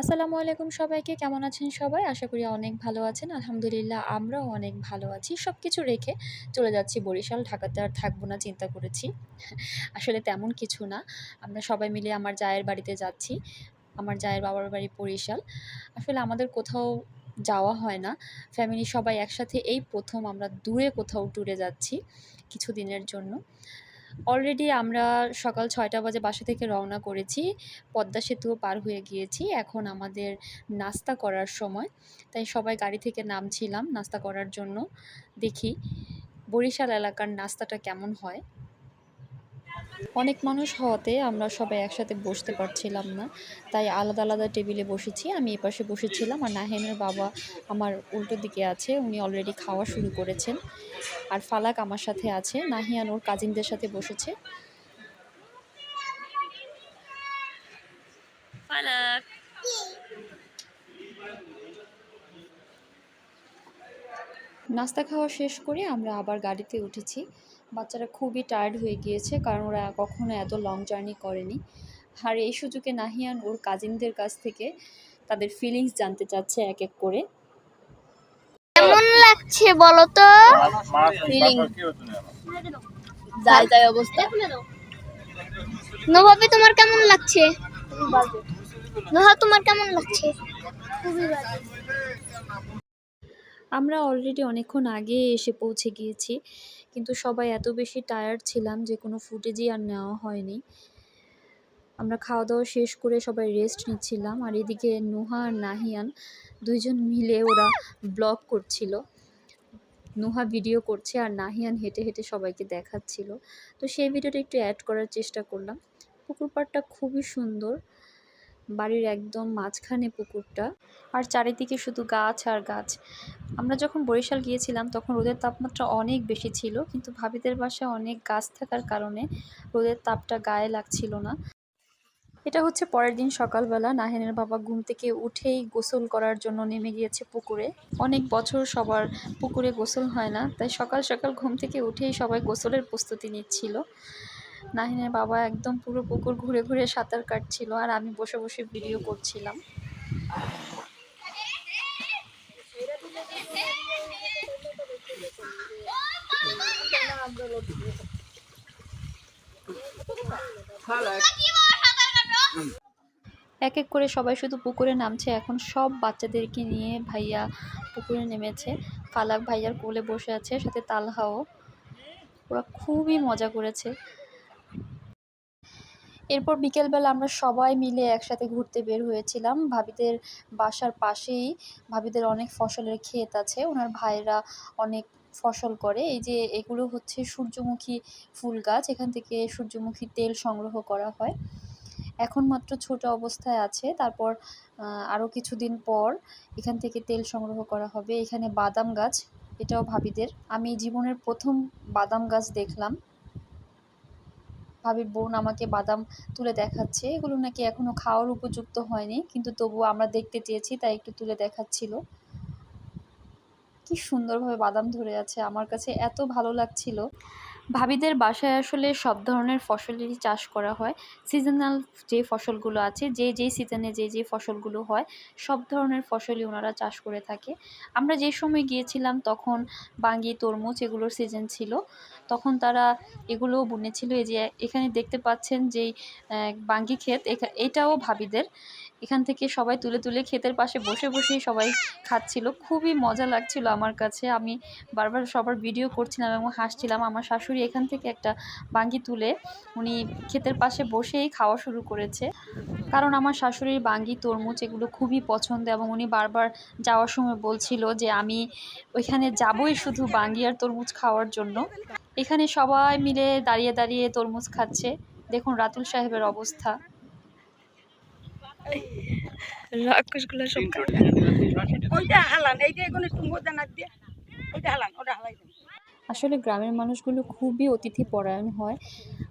আসসালামু আলাইকুম সবাইকে, কেমন আছেন সবাই? আশা করি অনেক ভালো আছেন। আলহামদুলিল্লাহ আমরাও অনেক ভালো আছি। সব কিছু রেখে চলে যাচ্ছি বরিশাল। ঢাকাতে আর থাকব না, চিন্তা করেছি। আসলে তেমন কিছু না। আমরা সবাই মিলে আমার জায়ের বাড়িতে যাচ্ছি। আমার জায়ের বাবার বাড়ি বরিশাল। আসলে আমাদের কোথাও যাওয়া হয় না। ফ্যামিলি সবাই একসাথে এই প্রথম আমরা দূরে কোথাও ট্যুরে যাচ্ছি কিছু দিনের জন্য। অলরেডি আমরা সকাল ছয়টা বাজে বাসা থেকে রওনা করেছি। পদ্মা সেতুও পার হয়ে গিয়েছি। এখন আমাদের নাস্তা করার সময়। তাই সবাই গাড়ি থেকে নামছিলাম নাস্তা করার জন্য। দেখি বরিশাল এলাকার নাস্তাটা কেমন হয়। অনেক মানুষ হওয়াতে আমরা সবাই একসাথে বসতে পারছিলাম না। তাই আলাদা আলাদা টেবিলে বসেছি আমি এপাশে বসেছিলাম আর নাহেমের বাবা আমার উল্টো দিকে আছে উনি অলরেডি খাওয়া শুরু করেছেন। আর ফালাক আমার সাথে আছে নাহিয়ান ওর কাজিনদের সাথে বসেছে। ফালাক। নাস্তা খাওয়া শেষ করে আমরা আবার গাড়িতে উঠেছি। বাচ্চারা খুবই টায়ার্ড হয়ে গিয়েছে কারণ ওরা কখনো এত লং জার্নি করেনি। আর এই সুযোগে নাহিয়ান ওর কাজিনদের কাছ থেকে তাদের ফিলিংস জানতে চাচ্ছে এক এক করে। কেমন লাগছে বলো তো? ফিলিং যাই যাই অবস্থা। নভাবে তোমার কেমন লাগছে? নোহা তোমার কেমন লাগছে? খুবই বাজে। আমরা অলরেডি অনেকক্ষণ আগে এসে পৌঁছে গিয়েছি, কিন্তু সবাই এত বেশি টায়ার্ড ছিলাম যে কোনো ফুটেজই আর নেওয়া হয়নি। আমরা খাওয়া দাওয়া শেষ করে সবাই রেস্ট নিচ্ছিলাম, আর এদিকে নুহা আর নাহিয়ান দুইজন মিলে ওরা ব্লগ করছিল। নুহা ভিডিও করছে আর নাহিয়ান হেঁটে হেঁটে সবাইকে দেখাচ্ছিল। তো সেই ভিডিওটা একটু অ্যাড করার চেষ্টা করলাম। পুকুর পাড়টা খুবই সুন্দর। বাড়ির একদম মাঝখানে পুকুরটা। আর চারিদিকে শুধু গাছ আর গাছ। আমরা যখন বরিশাল গিয়েছিলাম, তখন রোদের তাপমাত্রা অনেক বেশি ছিল, কিন্তু ভাবিদের বাসায় অনেক গাছ থাকার কারণে রোদের তাপটা গায়ে লাগছিল না। এটা হচ্ছে পরের দিন সকালবেলা। নাহেনের বাবা ঘুম থেকে উঠেই গোসল করার জন্য নেমে গিয়েছে পুকুরে। অনেক বছর সবার পুকুরে গোসল হয় না, তাই সকাল সকাল ঘুম থেকে উঠেই সবাই গোসলের প্রস্তুতি নিচ্ছিল। নাহিনের বাবা একদম পুরো পুকুর ঘুরে ঘুরে সাঁতার কাটছিল আর আমি বসে বসে ভিডিও করছিলাম। এক এক করে সবাই শুধু পুকুরে নামছে, এখন সব বাচ্চাদেরকে নিয়ে ভাইয়া পুকুরে নেমেছে। ফালাক ভাইয়ার কোলে বসে আছে, সাথে তালহাও। ওরা খুবই মজা করেছে। এরপর বিকেলবেলা আমরা সবাই মিলে একসাথে ঘুরতে বের হয়েছিলাম। ভাবিদের বাসার পাশেই ভাবিদের অনেক ফসলের ক্ষেত আছে। ওনার ভাইরা অনেক ফসল করে। এই যে এগুলো হচ্ছে সূর্যমুখী ফুল গাছ। এখান থেকে সূর্যমুখী তেল সংগ্রহ করা হয়। এখন মাত্র ছোট অবস্থায় আছে। তারপর আরও কিছুদিন পর এখান থেকে তেল সংগ্রহ করা হবে। এখানে বাদাম গাছ, এটাও ভাবিদের। আমি জীবনের প্রথম বাদাম গাছ দেখলাম। ভাবির বোন আমাকে বাদাম তুলে দেখাচ্ছে। এগুলো নাকি এখনও খাওয়ার উপযুক্ত হয়নি, কিন্তু তবুও আমরা দেখতে চেয়েছি, তাই একটু তুলে দেখাচ্ছিল। কি সুন্দরভাবে বাদাম ধরে আছে, আমার কাছে এত ভালো লাগছিল। ভাবিদের বাসায় আসলে সব ধরনের ফসলেরই চাষ করা হয়। সিজনাল যে ফসলগুলো আছে, যে যেই সিজনে যে যে ফসলগুলো হয়, সব ধরনের ফসলই ওনারা চাষ করে থাকে। আমরা যে সময় গিয়েছিলাম তখন বাঙ্গি, তরমুজ এগুলোর সিজন ছিল। তখন তারা এগুলোও বুনেছিল। এই যে এখানে দেখতে পাচ্ছেন যেই বাঙ্গি ক্ষেত এটাও ভাবিদের। এখান থেকে সবাই তুলে তুলে ক্ষেতের পাশে বসে বসেই সবাই খাচ্ছিল। খুবই মজা লাগছিল আমার কাছে। আমি বারবার সবার ভিডিও করছিলাম এবং হাসছিলাম। আমার শাশুড়ি এখান থেকে একটা বাঙ্গি তুলে উনি ক্ষেতের পাশে বসেই খাওয়া শুরু করেছে। কারণ আমার শাশুড়ির বাঙ্গি, তরমুজ এগুলো খুবই পছন্দ এবং উনি বারবার যাওয়ার সময় বলছিল যে, আমি ওইখানে যাবই শুধু বাঙ্গি আর তরমুজ খাওয়ার জন্য। এখানে সবাই মিলে দাঁড়িয়ে দাঁড়িয়ে তরমুজ খাচ্ছে। দেখুন রাতুল সাহেবের অবস্থা। রাক্ষসগুলো সব ওইটা হালান এইটা মজা না দিয়ে ওইটা হালান ওটা হালাই আসলে গ্রামের মানুষগুলো খুবই অতিথি পরায়ণ হয়।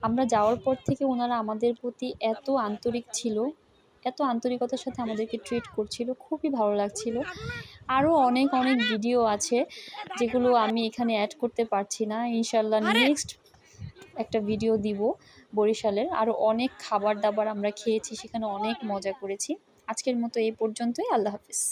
আমরা যাওয়ার পর থেকে ওনারা আমাদের প্রতি এত আন্তরিক ছিল এত আন্তরিকতার সাথে আমাদেরকে ট্রিট করছিল খুবই ভালো লাগছিল। আরও অনেক অনেক ভিডিও আছে যেগুলো আমি এখানে অ্যাড করতে পারছি না। ইনশাল্লাহ নেক্সট একটা ভিডিও দিব বরিশালের। আরও অনেক খাবার দাবার আমরা খেয়েছি, সেখানে অনেক মজা করেছি। আজকের মতো এই পর্যন্তই, আল্লাহ হাফিজ।